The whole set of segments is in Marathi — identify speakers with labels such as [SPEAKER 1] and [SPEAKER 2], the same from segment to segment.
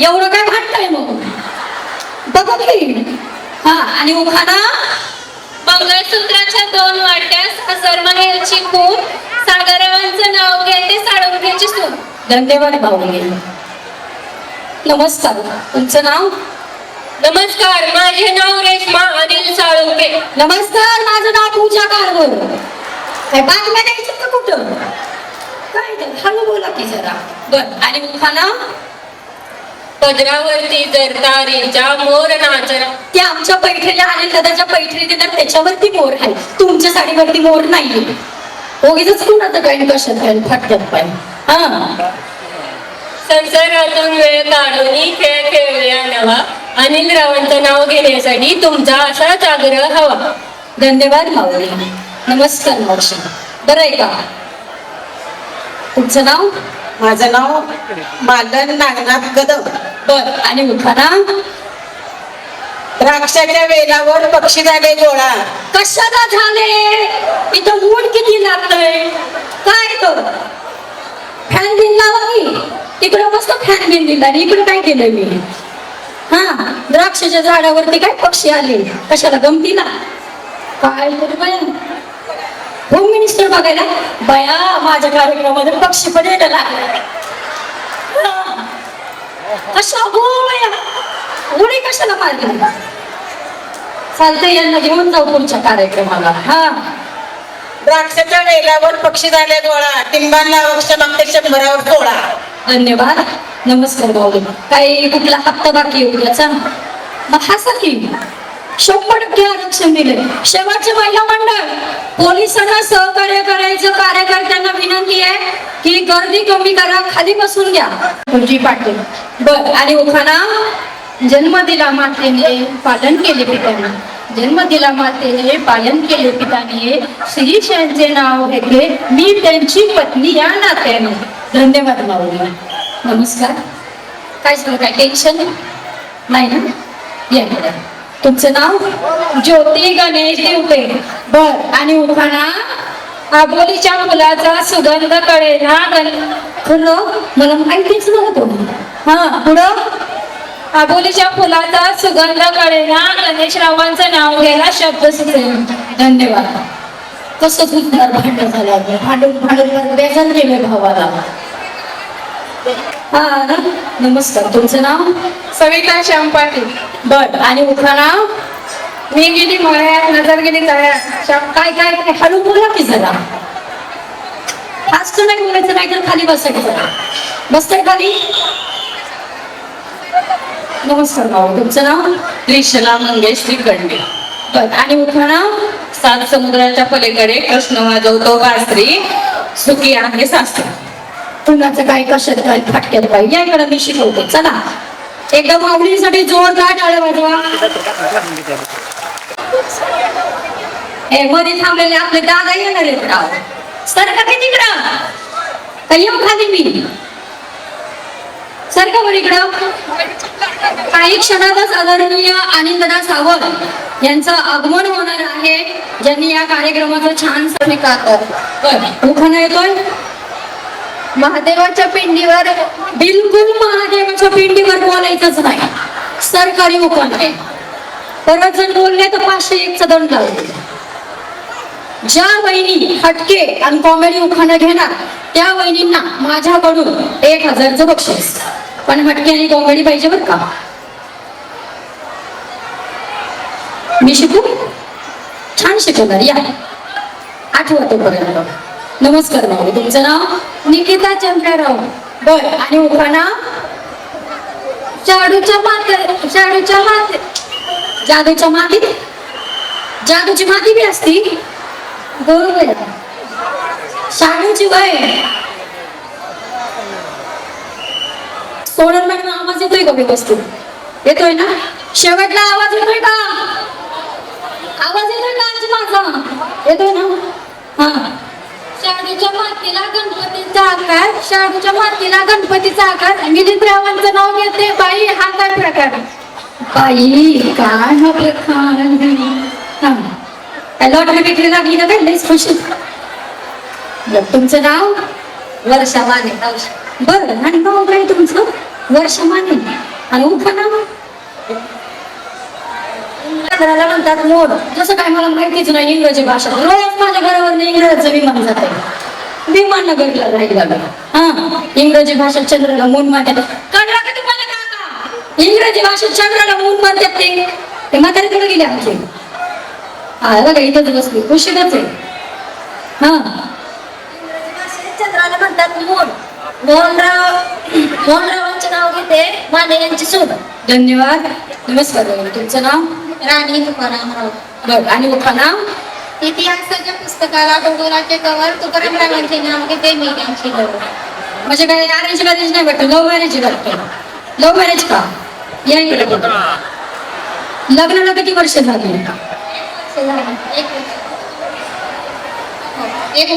[SPEAKER 1] एवढं काय भांडताय मग? बघा की हा आणि उखाणा
[SPEAKER 2] मंगळसूत्राच्या दोन वाट्यास हसर माहेरची खून सागररावांचं नाव घेते साळुंखेची सून.
[SPEAKER 1] धन्यवाद भाऊनी नमस्कार. तुमचं नाव?
[SPEAKER 2] नमस्कार माझे नाव रेश्मा अनिल साळुंखे.
[SPEAKER 1] नमस्कार माझं नाव पूजा कारवर काय बातम्या द्यायचं का कुठं? काय हळू बोला की जरा. बर आणि उखाणा
[SPEAKER 2] पदरावरती जरतारीच्या मोर नाचरा
[SPEAKER 1] ते आमच्या पैठणीला आणि दादाच्या पैठणी देतात त्याच्यावरती मोर आहे. तुमच्या साडीवरती मोर नाहीये. ओगीच कुणाचं काय कशात काय फाटक्यात पाय हा.
[SPEAKER 2] संसारातून वेळ काढून खेळ खेळूया नवा. अनिल रावांचं नाव घेण्यासाठी तुमचा असाच आग्रह हवा.
[SPEAKER 1] धन्यवाद माऊली. नमस्कार मावशी. बरं आहे का? तुमचं नाव?
[SPEAKER 3] माझं नाव मालन नागनाथ कदम
[SPEAKER 1] बर आणि उखाणा
[SPEAKER 3] द्राक्षाच्या वेलावर पक्षी झाले गोळा.
[SPEAKER 1] कशाला झाले? इथं ऊन किती लागतंय? काय तर फॅन बिन लावा की तिकडं मस्त फॅन बिन दिला आणि इकडे काय केलंय मी? हा द्राक्षाच्या झाडावरती काय पक्षी आले? कशाला गमतीला? काय तरी होम मिनिस्टर बघायला? बया माझ्या कार्यक्रमामध्ये पक्षी पण यायला लागले हा. हो बया? उडी कशाला मारली? चालतंय यांना घेऊन जाऊ पुढच्या कार्यक्रमाला. हा.
[SPEAKER 3] द्राक्षाच्या वेलावर पक्षी झाले गोळा टिंबांना वृक्ष मागते शंभरावर
[SPEAKER 1] धन्यवाद. नमस्कार भाऊ. काही कुठला हप्ता बाकी आहे उद्याचा मग हसा की शंभर टक्के आरक्षण दिले शेवटचे महिला मंडळ पोलिसांना सहकार्य करायचं कार्यकर्त्यांना विनंती आहे की गर्दी कमी करा खाली बसून घ्या.
[SPEAKER 4] तुझी पाटील.
[SPEAKER 1] बर आणि उखाणा
[SPEAKER 4] जन्म दिला मातेने पालन केले पित्याने. जन्म दिला मातेने पालन केले पिताने श्रीशांचे नाव घेतले. मी त्यांची पत्नी या नात्याने.
[SPEAKER 1] धन्यवाद माऊली. नमस्कार. काय झालं? काय टेन्शन नाही ना? या. तुमचं नाव?
[SPEAKER 4] ज्योती गणेश दिवटे
[SPEAKER 1] बर आणि उखाणा?
[SPEAKER 4] आबोलीच्या फुलाचा सुगंध कळेना गण
[SPEAKER 1] खरं मला माहितीच नव्हतो. हा पुढं?
[SPEAKER 4] आबोलीच्या फुलाचा सुगंध कळेना गणेशरावांचं नाव घ्यायला शब्द सुचेल.
[SPEAKER 1] धन्यवाद. कसं सुंदर भांडण झालं भांडून भांडून बेजार गेले भावाला. हा नमस्कार तुमचं नाव?
[SPEAKER 4] सविता श्याम पाटील
[SPEAKER 1] बर आणि उखाणा
[SPEAKER 4] मी गेली मळ्यात नजर गेली तळ्यात
[SPEAKER 1] काय काय काय हळू बोला की जरा. फास्ट नाही बोलायचं नाही तर खाली बसायचं बसताय खाली? नमस्कार भाऊ. तुमचं नाव?
[SPEAKER 5] त्रिशला मंगेश श्रीखंडे
[SPEAKER 1] बर आणि उखाणा
[SPEAKER 5] सात समुद्राच्या पलीकडे कृष्ण वाजवतो बासरी सुखी आहे सासरी
[SPEAKER 1] कुणाचं काय कशात काय फाटक्यात काय? या इकडे मी शिकवते. चला. एकदम आवडीसाठी जोरदार टाळ्या वाजवा. हे मध्ये थांबलेले आपले दादा येणार आहेत राव सर का काय तिकडं? का येऊ खाली मी? सर का बरं इकडं. काही क्षणातच आदरणीय आनंददा सावंत यांचं आगमन होणार आहे. ज्यांनी या कार्यक्रमाचं छान स्वीकार उखाणा येतोय.
[SPEAKER 4] महादेवाच्या पिंडीवर
[SPEAKER 1] बिलकुल महादेवाच्या पिंडीवर बोलायचंच नाही. सरकारी उपाय आहे परत जर बोलले तर पाचशे एकचा दंड लागेल. ज्या वहिनी हटके आणि कॉमेडी उखाणं घेणार त्या वहिनींना माझ्याकडून एक हजारचं बक्षीस. पण हटके आणि कॉमेडी पाहिजे बरं का? मी शिकू? छान शिकवणार या आठवा पर्यंत नमस्कार भाऊ तुमचं नाव?
[SPEAKER 4] निकिता चंद्रराव.
[SPEAKER 1] बर आणि उखाणा
[SPEAKER 4] शाडूच्या माते शाडूच्या माते
[SPEAKER 1] जादूच्या माती जादूची माती बी असती? बरोबर. शाडूची वय. सोनल मॅडम आवाज येतोय का व्यवस्थित? येतोय ना? शेवटला आवाज येतोय का? आवाज येतोय का आजी माझा येतोय ना? हा.
[SPEAKER 4] मातीला गणपतीचा आकार शाडूच्या मातीला गणपतीचा आकार. मिलिंद रावांचं नाव घेते बाई हा काय प्रकार?
[SPEAKER 1] बाई काय हा प्रकार हा. काय लॉटरी बिक्री लागली ना काय? लईच खुशी तुमचं नाव? वर्षा माने. बर आणि नाव काय तुमचं? वर्षा माने. आणि उखाणा घराला म्हणतात मोड. जसं काय मला माहितीच नाही इंग्रजी भाषा. रोज माझ्या घरावर इंग्रजीचं विमान जाते आहे विमान नगरला राहिला हा इंग्रजी भाषेत चंद्राला मून म्हणतात कळलं का तुम्हाला काका इंग्रजी भाषेत चंद्राला मून म्हणतात ते. ते म्हातारीकडे गेले आमचे. हा बघा इथंच बसली. उशीरच आहे. हा.
[SPEAKER 6] चंद्राला म्हणतात मोहन मोहनराव मोहनरावांचे नाव घेते माने यांची सून.
[SPEAKER 1] धन्यवाद. नमस्कार बघा तुमचं नाव?
[SPEAKER 6] राणी तुकारामराव
[SPEAKER 1] बरं आणि उखाणा
[SPEAKER 6] इतिहासाच्या पुस्तकाला डोंगराचे कवर तुकारामरावांचे नाव घेते मी त्यांची गौरव
[SPEAKER 1] म्हणजे काय अरेंज मॅरेज नाही वाटत लव्ह मॅरेज वाटतं लव्ह मॅरेज का लग्नाला किती वर्ष झाली.
[SPEAKER 6] एक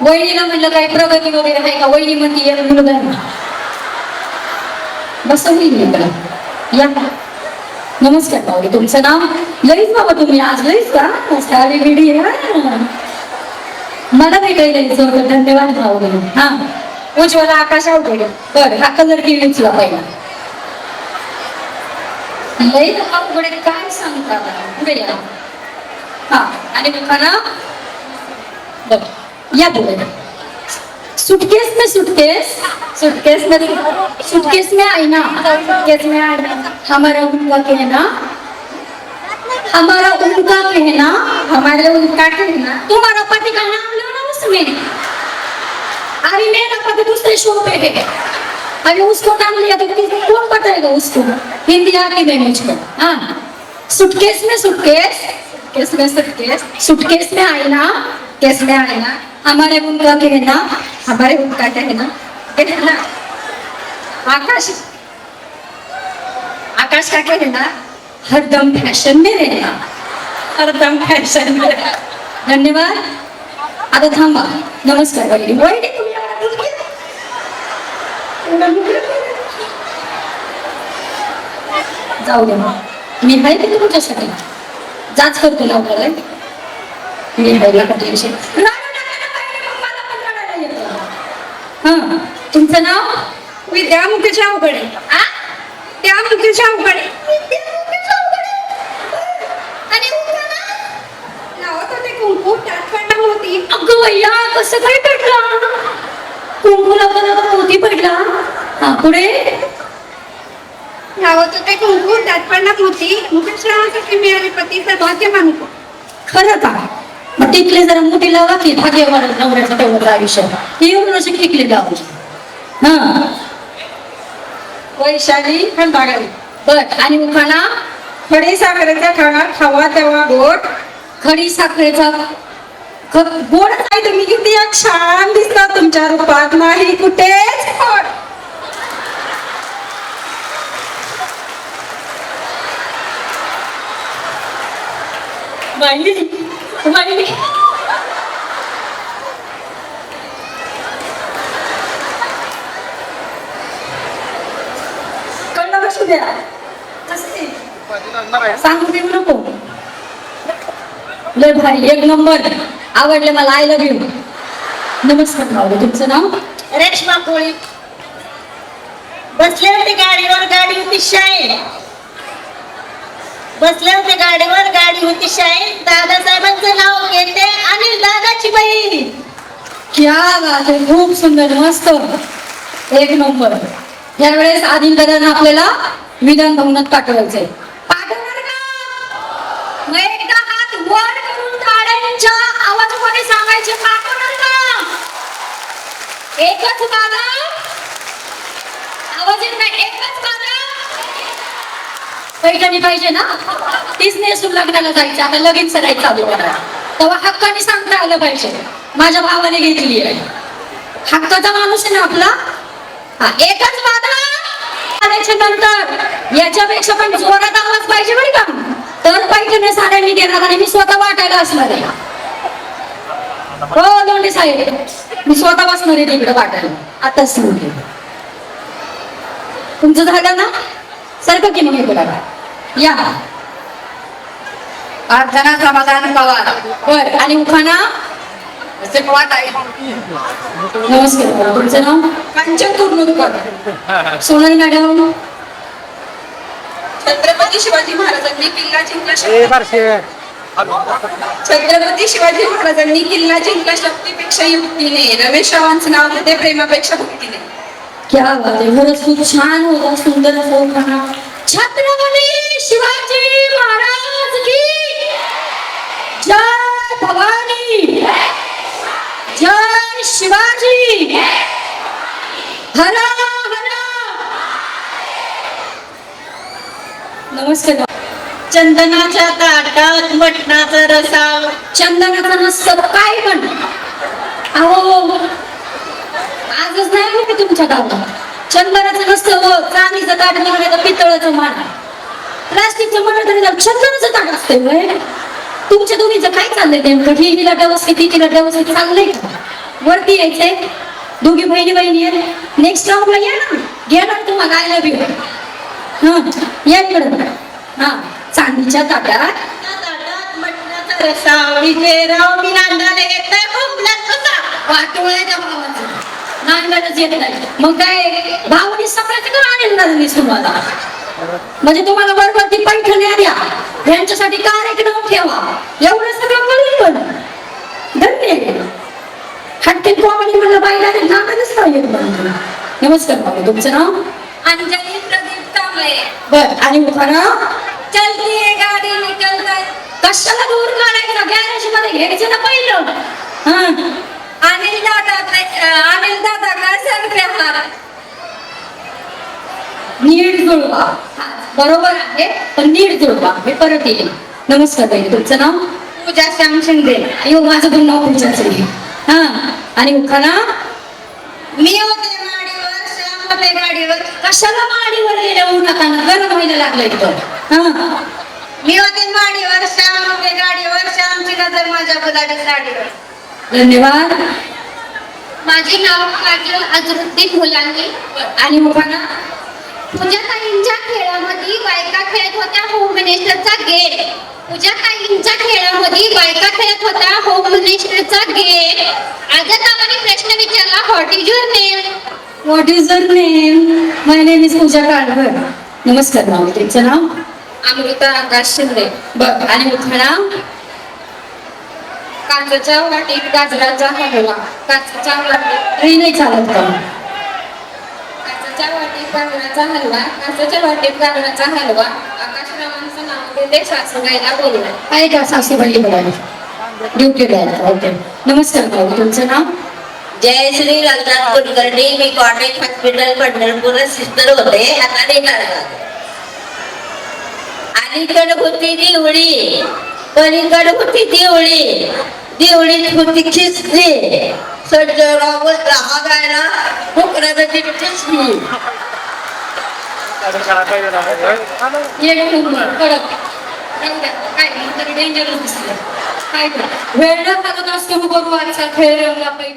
[SPEAKER 1] वहिनीला म्हणलं काय, प्रगती वगैरे आहे का? वहिनी म्हणते मुलगा बस होईल या. नमस्कार माऊली तुमचं नाव? लईच बाबा तुम्ही आज लईच का? साडी बिडी मला नाही काही लईच होतं धन्यवाद माऊली हा. उज्ज्वला आकाश आवडेल बरं हा कलर किळीचला पहिला. लई अवघड आहे, काय सांगता पुढे या. हा आणि दुकाना? बघ या पुढे. सुटकेस में सुटकेस? सुटकेस में सुटकेस में आईना सुटकेस में आईना हमारा उनका कहना? हमारा उनका कहना? हमारे उनका कहना? तुम्हारा पति का नाम लो ना उसमें। अरे मेरा पति दूसरे शो पे है। अरे उसको नाम लिया तो कौन बताएगा उसको? हिंदी आके दे मुझको। हाँ। सुटकेस में सुटकेस? सुटकेस में सुटकेस? सुटकेस में आईना केस में ना? हमारे उनका कहना हमारे उनका कहना कहना आकाश. आकाश का कहना हरदम फैशन में रहना हरदम फैशन में धन्यवाद. आता थांबा. नमस्कार वहिनी. वहिनी जाऊ दे मग. मी आहे की तुमच्यासाठी? जाच करतो लवकर आहे ना वहिनी, मग मला पण रडायला येतं. हां तुमचं नाव?
[SPEAKER 4] विद्या मुकेश अवघडे? त्या मुकेश अवघडे? लावत होते कुंकू त्यात होती.
[SPEAKER 1] अगं कसं काय पडला? पडला. हा पुढे?
[SPEAKER 4] लावत होते कुंकू त्यात पण होती. मुकेश रावासाठी मिळाले पती सर्वांचे मानतो.
[SPEAKER 1] खरं का? मग टिकले जरा मोठी लावा की भाग्य वाढत नवऱ्याचं तेवढं आयुष्य एवढं अशी टिकले लावली हा.
[SPEAKER 3] वैशाली खंडागरी
[SPEAKER 1] बर आणि उखाणा?
[SPEAKER 3] खडी साखरेच्या खाणार खावा तेव्हा गोड.
[SPEAKER 1] खडी साखरेचा गोड
[SPEAKER 3] काय तुम्ही किती छान दिसता तुमच्या रूपात. नाही कुठेच खोट.
[SPEAKER 1] वाहिली कळलं द्या? सांगू देऊ नको. लय भारी. एक नंबर. आवडले मला. आय लव्ह यू नमस्कार भाऊ. तुमचं नाव?
[SPEAKER 3] रेशमा कोळी. बसले होते गाडीवर. गाडी होती शाईन बसले होते गाडीवर गाडी होती शाईन दादासाहेबांचं नाव घेते आणि दादाची बहीण.
[SPEAKER 1] क्या बात आहे खूप सुंदर मस्त. एक नंबर. यावेळेस आदिल दादांना आपल्याला विधान भवनात पाठवायचंय. पाठवणार का? मग एकदा हात वर करून टाळ्यांच्या आवाजामध्ये सांगायचे पाठवणार का? एकच बाबा आवाज येत नाही एकच बाबा पैठणी पाहिजे ना? तीच नेसून लग्नाला जायचं आता लगीन सरायचं चालू करा तेव्हा हक्काने सांगता आलं पाहिजे. माझ्या भावाने घेतली आहे. हक्काचा माणूस आहे ना आपला? हा एकच वादा आल्याच्यानंतर. याच्यापेक्षा पण जोरात आवाज पाहिजे बरं का? तर पैठणी साड्या मी देणार आणि मी स्वतः वाटायला असणार आहे. हो लोंडे साहेब. मी स्वतः बसणार आहे तिकडे वाटायला. आताच सांगते तुमचं झालं ना? सारखं की मग इकडं? या.
[SPEAKER 4] अर्चना समाधान पवार.
[SPEAKER 1] बर आणि उखाणा? नमस्कार तुमचं नाव?
[SPEAKER 5] कांचन
[SPEAKER 1] सोनल मॅडम?
[SPEAKER 5] छत्रपती शिवाजी महाराजांनी किल्ला जिंकला छत्रपती शिवाजी महाराजांनी किल्ला जिंकला शक्तीपेक्षा युक्तीने रमेश रावांचं नाव होते प्रेमापेक्षा भक्तीने
[SPEAKER 1] क्या बात आहे. खरंच खूप छान होता सुंदर असं उखाणा. छत्रपती शिवाजी महाराज की जय भवानी। जय शिवाजी। हरा हरा। नमस्कार
[SPEAKER 3] चंदनाच्या ताटात मटणाचा रसा
[SPEAKER 1] चंदनाचं नसतं काय पण. अहो आजच नाही तुमच्या गावात. चंदनाचं नसतं हो चांदीचं ताट म्हणून तर पितळाचं मान प्लास्टिकचं म्हणलं तरी चंदनाचं ताट असते होय तुमच्या दोघीचं काय चाललंय नेमकं? ही हिला व्यवस्थित ती तिला व्यवस्थित चाललंय वरती यायचंय. दोघी बहिणी बहिणी आहेत नेक्स्ट राऊंडला या ना. घेणार ना तुम्हाला आय लव्ह यू हा या इकडं. हा चांदीच्या ताटात.
[SPEAKER 3] ताटात मटणाचा रसा मी नांदाला येत नाही
[SPEAKER 1] वाटोळ्याच्या भावाचं. नांदणच येत नाही. मग काय भावाने सगळ्याच कर आणेल तुम्हाला. म्हणजे तुम्हाला बरोबर ती पैठण्या द्या यांच्यासाठी कार्यक्रम ठेवा. एवढं सगळं करेल पण. धन्य हटके कॉमेडी म्हणलं बाईला पाहिजे तुम्हाला नमस्कार बाबा तुमचं नाव?
[SPEAKER 2] अंजली प्रदीप कांबळे.
[SPEAKER 1] बर आणि मुखाना
[SPEAKER 2] चलती गाडी निकल कर
[SPEAKER 1] कशाला दूर काढायचं? गॅरेजमध्ये घ्यायचं ना पहिलं. हा.
[SPEAKER 2] अनिल दादा अनिल दादा का सर व्यवहार
[SPEAKER 1] नीट जुळवा बरोबर आहे पण नीट जुळवा. मी परत येईल. नमस्कार ताई तुमचं नाव?
[SPEAKER 2] पूजा श्याम शिंदे.
[SPEAKER 1] अयो माझं पण नाव पूजाच आहे हा आणि उखाना
[SPEAKER 2] मी होते माडीवर श्याम होते गाडीवर.
[SPEAKER 1] कशाला माडीवर गेल्या उन्हाताना गरम व्हायला लागलं इथं. हा.
[SPEAKER 2] मी होते माडीवर श्याम होते गाडीवर. श्यामची नजर माझ्या गुलाबी साडीवर.
[SPEAKER 1] धन्यवाद.
[SPEAKER 6] माझे नाव काजल अजरुद्दीन मुलांनी
[SPEAKER 1] आणि उखाना
[SPEAKER 6] पूजा ताईंच्या खेळामध्ये बायका खेळत होत्या होम मिनिस्टरचा गेम पूजा ताईंच्या खेळामध्ये बायका खेळत होत्या होम मिनिस्टरचा गेम आजच आम्हाला प्रश्न विचारला what is your name
[SPEAKER 1] what is your name my name is Pooja Kalbhar. नमस्कार नाव तुमचं नाव?
[SPEAKER 2] अमृता आकाश शिंदे.
[SPEAKER 1] बर आणि उखाणा
[SPEAKER 2] कांद्याच्या वाटीत गाजराचा हलवा. काचाच्या वाटीत
[SPEAKER 1] नाही चालत का?
[SPEAKER 2] वाटीत गाजराचा हलवा. काचाच्या वाटीत गाजराचा हलवा. आकाशरावांचं नाव देते सासूबाईला बोलवा
[SPEAKER 1] आहे का सासूबाई ड्युटी द्यायला. ओके. नमस्कार भाऊ तुमचं नाव?
[SPEAKER 7] जय श्री रंगनाथ कुलकर्णी. मी कॉटेज हॉस्पिटल पंढरपूर सिस्टर होते. आता निघाला अलीकड होती दिवळी पलीकड होती देवळी देवळीत होती खिसली सज्जरावर हा गायला कोकणाचा खिसली
[SPEAKER 1] काय डेंजर दिसलं काय वेळ लागत असतो बरोबर खेळ रंगला पैठण